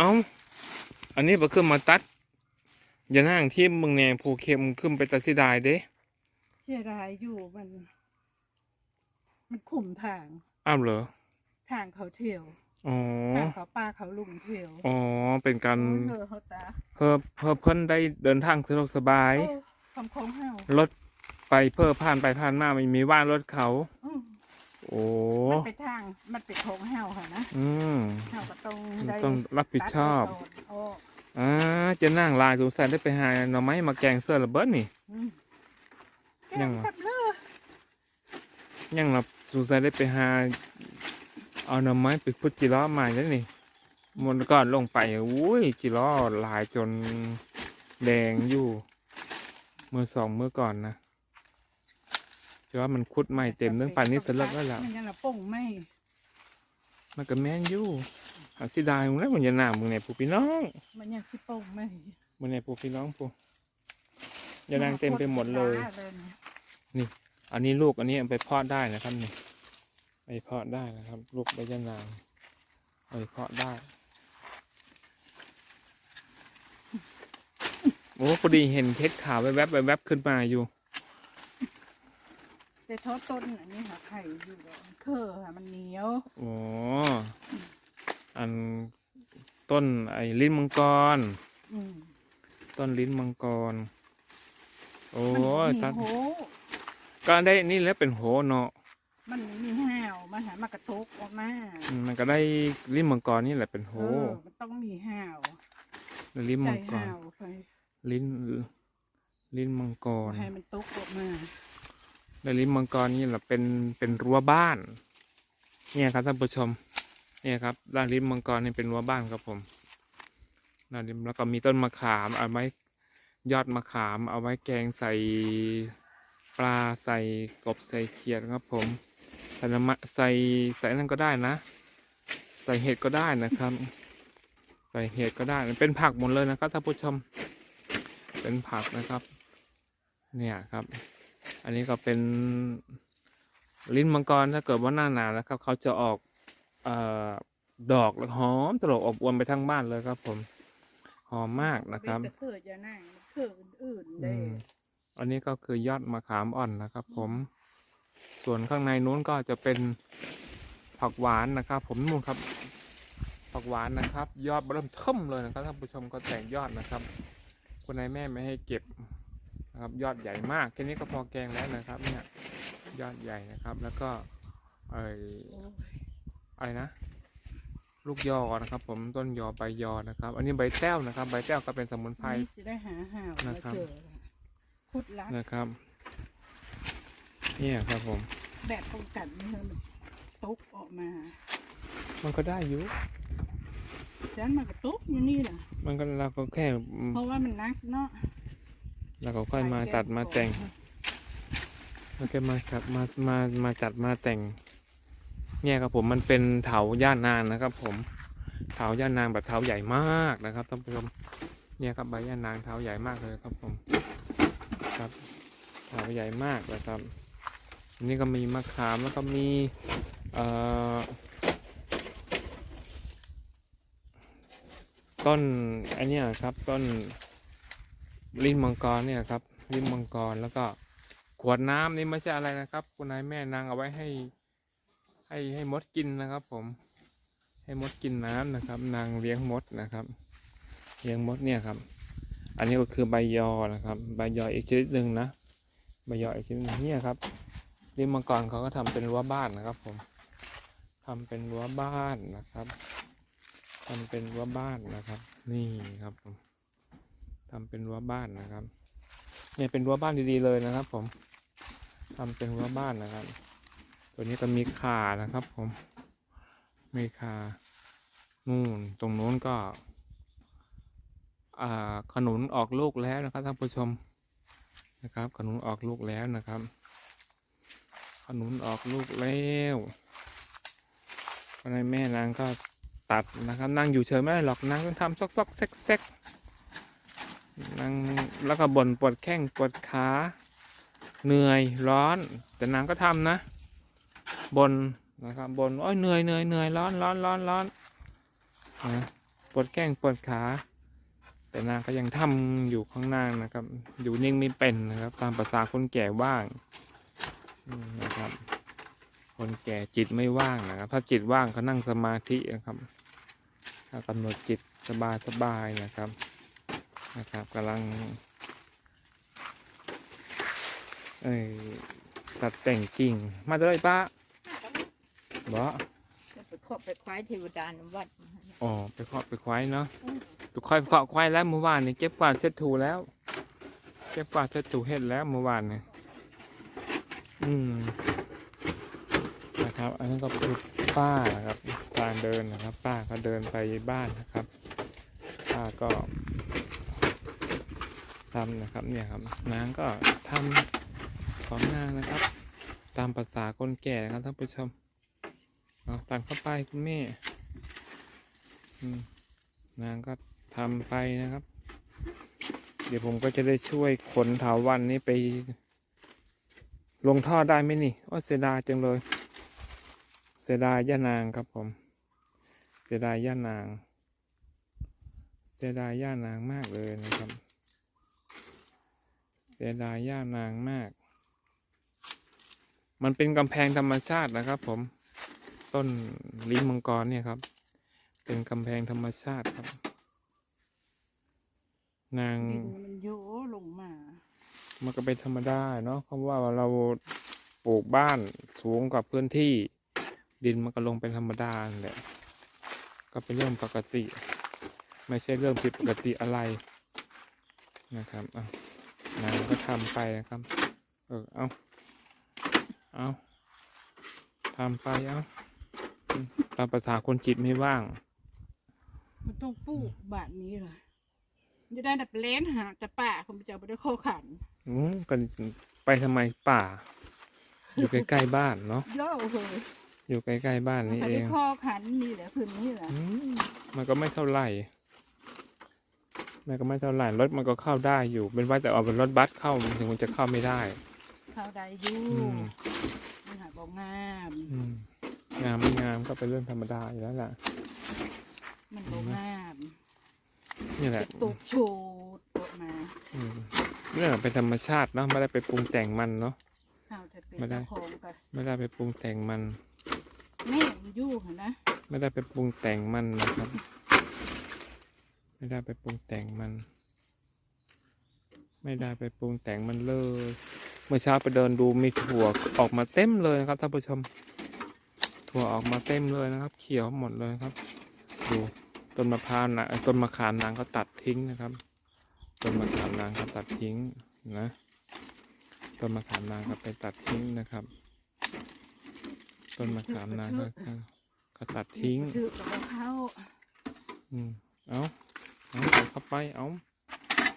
เอ้า อันนี้บ่ขึ้นมาตัด อย่านั่งที่มึงแนงผูเข็มขึ้นไปตัดที่ดายเด้เสียดายอยู่มัน มันขุ่มทาง อ้าวเหรอ ทางเขาเที่ยว อ๋อ ทางเขาป้าเขาลุงเที่ยวอ๋อ เป็นการโอ้ยเลอเขาตาเพื่อเพื่อเพิ่นได้เดินทางสะดวกสบายโอ้คำคงเฮารถไปเพื่อผ่านไปผ่านมาไม่มีว่านรถเขาอืม โอ้มันไปทางมันไปโค้งเฮาค่ะนะอืมเฮาก็ต้องได้ต้องรับผิดชอบตัดเอาโอ้อ่าเจะนั่งลายสงสัยได้ไปหาหน่อไม้มาแกงเสื้อระเบิดนี่ อืมแกยังงวะสับเลือยังเราสงสัยได้ไปหาเอาหน่อไม้ไปพุดจิล้อมาแล้วนี่มันก่อนลงไปอุ้ยจิล้อลายจนแดงอยู่มือสองมือก่อนนะ จิล้อมันคุดใหม่เต็มเรื่องปันนี้เสร็จแล้วก็แล้วมันยังละป่งไม่มันก็แม่นอยู่หาสิดายมึงแล้วมันจะหนามึงเนี่ยผู้พี่น้อง มันยังสิป่งไม่มึงเนี่ยผู้พี่น้องผู้ยานางเต็มไปหมดเลย นี่ อันนี้ลูกอันนี้เอาไปเพาะได้นะครับนี่ไปเพาะได้นะครับ ลูกใบยะนางเอาไปเพาะได้โอ้พอดีเห็นเพชรขาวแวบๆแวบๆขึ้นมาอยู่ แต่ทอดต้นอันนี้หาไข่อยู่ดอกเคอค่ะมันเหนียวอ๋ออันต้นไอ้ลิ้นมังกร อืมต้นลิ้นมังกร โอ้ยมันตัดมีโหก็ได้นี่แล้วเป็นโหเนาะมันมีห้าวมันหามากระทกออกมาอืมมันก็ได้ลิ้นมังกรนี่แหละเป็นโหเออมันต้องมีห้าวลิ้นใจมังกรห้าวไปลิ้นลิ้นมังกรให้มันตกออกมา ในลิ้นมังกรนี่แหละเป็นเป็นรั้วบ้าน เนี่ยครับท่านผู้ชม เนี่ยครับด้านลิ้นมังกรนี่เป็นรั้วบ้านครับผมด้านริมแล้วก็มีต้นมะขามเอาไว้ยอดมะขามเอาไว้แกงใส่ปลาใส่กบใส่เขียดครับผมใส่น้ำมะใส่ใส่นั่นก็ได้นะ ใส่เห็ดก็ได้นะครับ ใส่เห็ดก็ได้เป็นผักหมดเลยนะครับท่านผู้ชม เป็นผักนะครับ เนี่ยครับ อันนี้ก็เป็นลิ้นมังกรถ้าเกิดว่าหน้าหนาวนะครับ เขาจะออกอดอกแล้วหอมตลบอบอวนไปทั้งบ้านเลยครับ ผมหอมมากนะครับเป็นเขือจะนั่งเขืออื่นๆอืได้อันนี้ก็คือยอดมะขามอ่อนนะครับ ผม ส่วนข้างในนู้นก็จะเป็นผักหวานนะครับ ผมนู่นครับ ผักหวานนะครับ ยอดเริ่มเทิ่มเลยนะครับท่านผู้ชมก็แตกยอดนะครับคุณนายแม่ไม่ให้เก็บ นะครับยอดใหญ่มากแค่นี้ก็พอแกงแล้วนะครับเนี่ยยอดใหญ่นะครับแล้วก็เออโอ้ยอะไรนะ ลูกยอนะครับ ผมต้นยอใบยอนะครับ อันนี้ใบแต้วนะครับ ใบแต้วก็เป็นสมุนไพรนี่จะได้หาห้าวมานะครับเจอคุดลักนะครับเนี่ยครับผม แบบป้องกันไม่ให้มันตกออกมา มันก็ได้อยู่ฉะนั้นมันก็ตกอยู่นี่แหละมันก็เราก็แค่อืมเพราะว่ามันนักเนาะ เราก็ค่อยมาตัดมาแต่งเราแค่มาจัดมามามาจัดมาแต่ง เนี่ยครับผมมันเป็นเถาย่านนางนะครับ ผมเถาย่านนางแบบเถาใหญ่มากนะครับท่านผู้ชมเนี่ยครับใบย่านนางเถาใหญ่มากเลยครับผมครับเถาใหญ่มากนะครับอันนี่ก็มีมะขามแล้วก็มีเอ่อต้นอันเนี้ยครับต้น ลิ้นมังกรเนี่ยครับลิ้นมังกรแล้วก็ขวดน้ำนี่ไม่ใช่อะไรนะครับ คุณนายแม่นางเอาไว้ให้ ให้ให้มดกินนะครับ ผม ให้มดกินน้ำนะครับ นางเลี้ยงมดนะครับ เลี้ยงมดเนี่ยครับ อันนี้ก็คือใบยอนะครับ ใบยออีกชนิดหนึ่งนะใบยออีกชนิดหนึ่งเนี่ยครับริมมังกรเขาก็ทำเป็นรั้วบ้านนะครับ ผมทำเป็นรั้วบ้านนะครับทำเป็นรั้วบ้านนะครับ นี่ครับผม ทำเป็นรั้วบ้านนะครับ เนี่ยเป็นรั้วบ้านดีๆเลยนะครับ ผมทำเป็นรั้วบ้านนะครับ ตัวนี้ก็มีขานะครับ ผม มีขานู่นตรงนู้นก็อ่าขนุนออกลูกแล้วนะครับท่านผู้ชมนะครับ ขนุนออกลูกแล้วนะครับ ขนุนออกลูกแล้วภายในแม่นางก็ตัดนะครับนางอยู่เฉยไม่ได้หรอกนางต้องทำซอกซอกแซกแซก นางแล้วก็บ่นปวดแข้งปวดขาเหนื่อยร้อน แต่นางก็ทำนะบนนะครับบนโอ้ยเหนื่อยเหนื่อยเหนื่อยร้อนร้อนร้อนร้อนนะปวดแข้งปวดขา แต่นางก็ยังทำอยู่ข้างหน้านะครับ อยู่นิ่งไม่เป็นนะครับ ตามภาษาคนแก่ว่างนะครับ คนแก่จิตไม่ว่างนะครับ ถ้าจิตว่างก็นั่งสมาธินะครับถ้ากำหนดจิตสบายสบายๆนะครับ นะครับกำลังเอ้ยตัดแต่งกิ่งมาเลยป้าบอไปเคาะไปควายเทวดาในวัดอ๋อไปเคาะไปควายเนาะไปควายเคาะควายแล้วเมื่อวานนี่เก็บกวาดเช็ดถูแล้ว เก็บกวาดเช็ดถูเห็ดแล้วเมื่อวานเนี่ยอืมนะครับ อันนั้นก็คือป้านะครับการเดินนะครับ ป้าก็เดินไปบ้านนะครับป้าก็ ทำนะครับเนี่ยครับนางก็ทำของนางนะครับ ตามภาษาคนแก่นะครับท่านผู้ชมเอาตัดเข้าไปคุณแม่นางก็ทำไปนะครับ เดี๋ยวผมก็จะได้ช่วยขนถาวันนี้ไป ลงท่อได้ไหมนี่ว่าเสียดายจังเลย เสียดายย่านางครับผม เสียดายย่านางเสียดายย่านางมากเลยนะครับ เสียดายย่านางมาก มันเป็นกำแพงธรรมชาตินะครับ ผม ต้นลิ้นมังกรเนี่ยครับ เป็นกำแพงธรรมชาติครับ นางดินมันโยลงมา มันก็เป็นธรรมดาเนาะเพราะว่าเราปลูกบ้านสูงกว่าพื้นที่ ดินมันก็ลงเป็นธรรมดานั่นแหละก็เป็นเรื่องปกติ ไม่ใช่เรื่องผิดปกติอะไรนะครับอะ นางก็ทำไปนะครับ เออเอาเอาทำไปเอาอืมตามภาษาคนจิตไม่ว่าง มันต้องปลูกแบบนี้เลยจะได้แต่เล้นหาแต่ป่าคงจะไม่ได้ข้อขันอืมกันไปทำไมป่า อยู่ใกล้ๆบ้านเนาะเยอะเลยอยู่ใกล้ๆบ้านมันนี่ไม่เอได้งข้อขันนี่แหละพื้นนี่แหละอืมมันก็ไม่เท่าไหร่ มันก็ไม่เท่าไหร่รถมันก็เข้าได้อยู่ เป็นว่าแต่เอาเป็นรถบัสเข้าถึงมันจะเข้าไม่ได้ เข้าได้อยู่อืมมันหาบอกงามอืมงามไม่งามก็เป็นเรื่องธรรมดาอยู่แล้วล่ะ มันบอกงามนี่แหละจะตกโชดออกมาอืมนี่แหละเป็นธรรมชาติเนาะไม่ได้ไปปรุงแต่งมันเนาะข้าวจะเป็นไม่ได้เจ้าของกันไม่ได้ไปปรุงแต่งมันแม่มันอยู่หั่นนะไม่ได้ไปปรุงแต่งมันนะครับ ไม่ได้ไปปรุงแต่งมัน ไม่ได้ไปปรุงแต่งมันเลย เมื่อเช้าไปเดินดูมีถั่วออกมาเต็มเลยนะครับท่านผู้ชม ถั่วออกมาเต็มเลยนะครับ เขียวหมดเลยครับ ดูต้นมะพร้าวนะเอ่อต้นมะขามนางก็ตัดทิ้งนะครับ ต้นมะขามนางก็ตัดทิ้งนะ ต้นมะขามนางก็ไปตัดทิ้งนะครับ ต้นมะขามนางก็ก็ก็ตัดทิ้ง ถือกับเขาอืม เอา เอาใส่เข้าไปเอา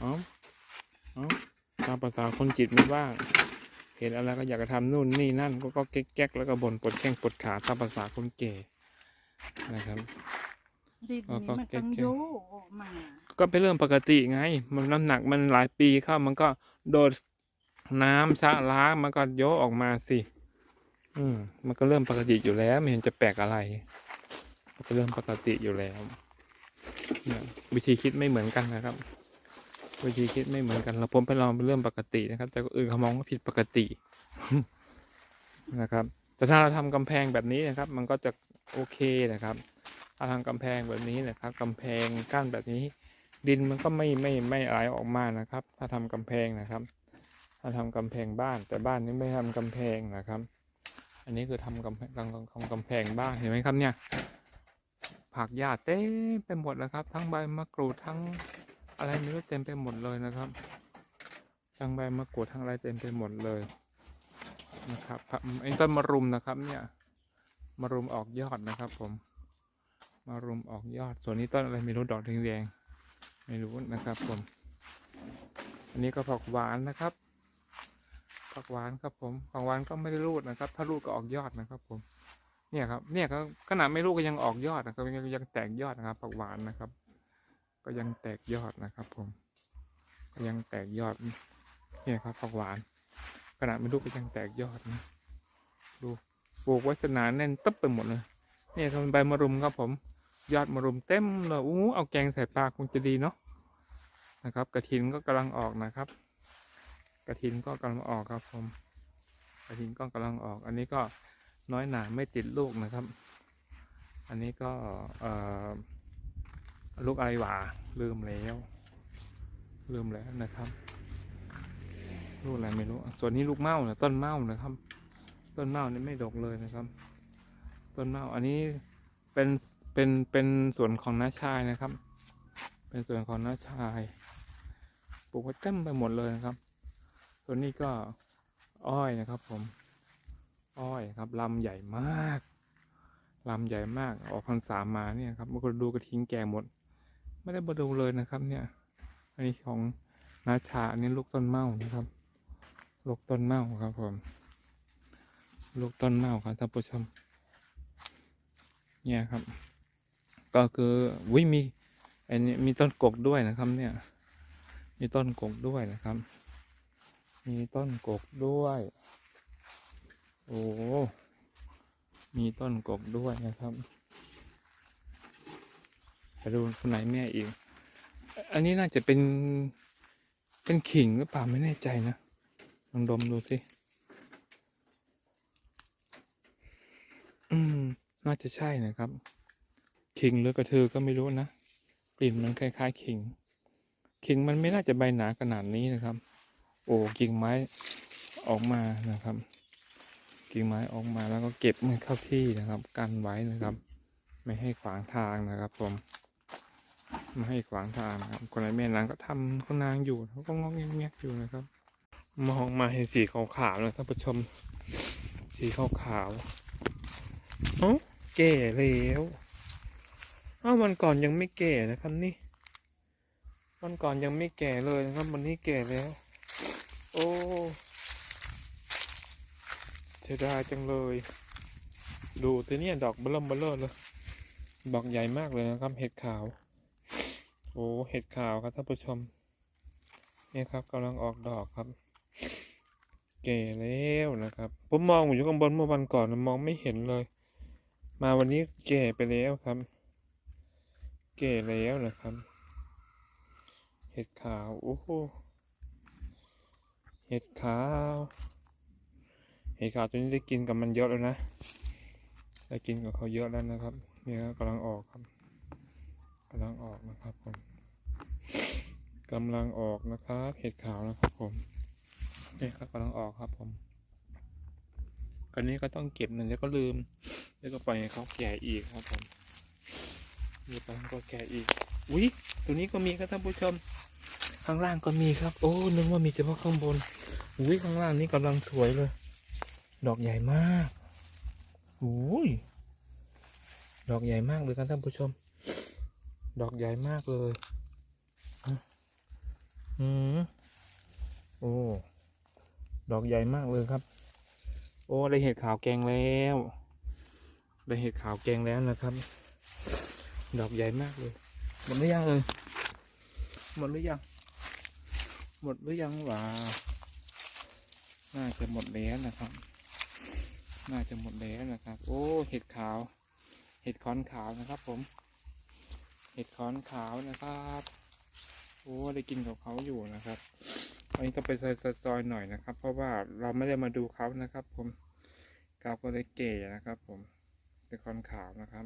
เอาเอาตามภาษาคนจิตไม่ว่าง เห็นอะไรก็อยากจะทำนู่นนี่นั่น ก็ก็แก๊กแก๊กแล้วก็บ่นปวดแข้งปวดขาตามภาษาคนแก่นะครับดินอ๋อนี้ก็มันเก๊ต้อกงๆโยออกมา ก็เป็นเรื่องปกติไง มันน้ำหนักมันหลายปีเข้ามันก็โดดน้ำชะล้างมันก็โยกออกมาสิ อืม มันก็เริ่มปกติอยู่แล้ว ไม่เห็นจะแปลกอะไร ก็เป็นเรื่องปกติอยู่แล้วเนี่ย วิธีคิดไม่เหมือนกันนะครับ วิธีคิดไม่เหมือนกันเราผมไปลองเป็นเรื่องปกตินะครับ แต่คนอื่นเขามองว่าผิดปกตินะครับ แต่ถ้าเราทำกำแพงแบบนี้นะครับ มันก็จะโอเคนะครับถ้าทำกำแพงแบบนี้นะครับกำแพงกั้นแบบนี้ ดินมันก็ไม่ไม่ไม่ไหลออกมานะครับ ถ้าทำกำแพงนะครับ ถ้าทำกำแพงบ้าน แต่บ้านนี้ไม่ทำกำแพงนะครับ อันนี้คือทำกำแพงทำกำแพงบ้านเห็นไหมครับเนี่ย ผักหญ้าเต็มไปหมดแล้วครับ ทั้งใบมะกรูดทั้งอะไรไม่รู้เต็มไปหมดเลยนะครับ ทั้งใบมะกรูดทั้งอะไรเต็มไปหมดเลยนะครับผักไอ้ต้นมะรุมนะครับ เนี่ยมะรุมออกยอดนะครับ ผมมารุมออกยอด ส่วนนี้ต้นอะไรไม่รู้ดอกแดงๆไม่รู้นะครับ ผม อันนี้ก็ผักหวานนะครับผักหวานครับผมผักหวานก็ไม่ได้รูดนะครับ ถ้ารูดก็ออกยอดนะครับ ผม เนี่ยครับ เนี่ยก็ขนาดไม่รูดก็ยังออกยอดนะครับยังแตกยอดนะครับผักหวานนะครับ ก็ยังแตกยอดนะครับผมก็ยังแตกยอด เนี่ยครับผักหวาน ขนาดไม่รูดก็ยังแตกยอดนะดูปลูกไว้สนานแน่นตึ๊บไปหมดเลย เนี่ยคือใบมะรุมครับผม ยอดมะรุมเต็มเลยอู้เอาแกงใส่ปลาคงจะดีเนาะนะครับกระถินก็กำลังออกนะครับ กระถินก็กำลังออกครับผมกระถินก็กำลังออก อันนี้ก็ น้อยหนาไม่ติดลูกนะครับ อันนี้ก็ลูกอะไรหวาลืมแล้ว ลืมแล้วนะครับ ลูกอะไรไม่รู้ ส่วนนี้ลูกเม่านะต้นเม่านะครับ ต้นเม่านี่ไม่ดกเลยนะครับ ต้นเม่าอันนี้เป็นเป็นเป็นส่วนของน้าชายนะครับ เป็นส่วนของน้าชายปลูกไว้เต็มไปหมดเลยนะครับ ส่วนนี้ก็อ้อยนะครับผม อ้อยครับลำใหญ่มากลำใหญ่มาก ออกพรรษามาเนี่ยครับบางคนดูกระทิ้งแก่หมด ไม่ได้มาดูเลยนะครับ เนี่ย อันนี้ของนาชาอันนี้ลูกต้นเมานะครับลูกต้นเมาครับผมลูกต้นเมาครับท่านผู้ชม เนี่ยครับ ก็คือวิมีอันนี้มีต้นกกด้วยนะครับ เนี่ย มีต้นกกด้วยนะครับ มีต้นกกด้วย โอ้มีต้นกกด้วยนะครับไปดูคนไหนแม่อีก อันนี้น่าจะเป็น เป็นขิงหรือเปล่าไม่แน่ใจนะลองดมดูสิอืม น่าจะใช่นะครับ ขิงหรือกระเทือก็ไม่รู้นะกลิ่นมันคล้ายๆ ขิง ขิงมันไม่น่าจะใบหนาขนาดนี้นะครับ โอ้กิ่งไม้ออกมานะครับ กิ่งไม้ออกมาแล้วก็เก็บมันเข้าที่นะครับ กันไว้นะครับ ไม่ให้ขวางทางนะครับ ผมไม่ให้ขวางทางนะครับ คนไหนแม่นางก็ทำคนนางอยู่เขาก็งอกแงกๆอยู่นะครับ มองมาเห็นสีขาวๆเลยท่านผู้ชม สีขาวๆเอ้าแก่แล้วอ้าววันก่อนยังไม่แก่นะครับนี่วันก่อนยังไม่แก่เลยนะครับ วันนี้แก่แล้ว โอ้ เสียดายจังเลย ดูตัวนี้ดอกเบลมเบลอเลยดอกใหญ่มากเลยนะครับ เห็ดขาว โอ้เห็ดขาวครับท่านผู้ชมนี่ครับกำลังออกดอกครับแก่แล้วนะครับ ผมมองอยู่ข้างบนเมื่อวันก่อนมองไม่เห็นเลย มาวันนี้แก่ไปแล้วครับแก่แล้วนะครับ เห็ดขาว โอ้โห เห็ดขาว เห็ดขาวตัวนี้ได้กินกับมันเยอะแล้วนะ ได้กินกับเขาเยอะแล้วนะครับเนี่ยกำลังออกครับกำลังออกนะครับผมกำลังออกนะครับเห็ดขาวนะครับผมเนี่ยครับกำลังออกครับผมอันนี้ก็ต้องเก็บนะแล้วก็ลืม แล้วก็ปล่อยให้เขาแก่อีกครับผมเดี๋ยวไปมันก็แก่อีกอุ้ยตัวนี้ก็มีครับท่านผู้ชม ข้างล่างก็มีครับ โอ้นึกว่ามีเฉพาะข้างบนอุ้ยข้างล่างนี่กำลังสวยเลย ดอกใหญ่มากอุ้ย ดอกใหญ่มากเลยครับท่านผู้ชม ดอกใหญ่มากเลยอืมโอ้ ดอกใหญ่มากเลยครับ โอ้ได้เห็ดขาวแกงแล้ว ได้เห็ดขาวแกงแล้วนะครับ ดอกใหญ่มากเลย หมดหรือยังเลยหมดหรือยัง หมดหรือยังวะน่าจะหมดแล้วนะครับ น่าจะหมดแล้วนะครับ โอ้ เห็ดขาว เห็ดคอนขาวนะครับ ผม เห็ดคอนขาวนะครับ โอ้ได้กินกับเขาอยู่นะครับ อันนี้ก็ไปซอยๆหน่อยนะครับ เพราะว่าเราไม่ได้มาดูเขานะครับ ผมเขาก็เลยเก๋นะครับ ผมเห็ดคอนขาวนะครับ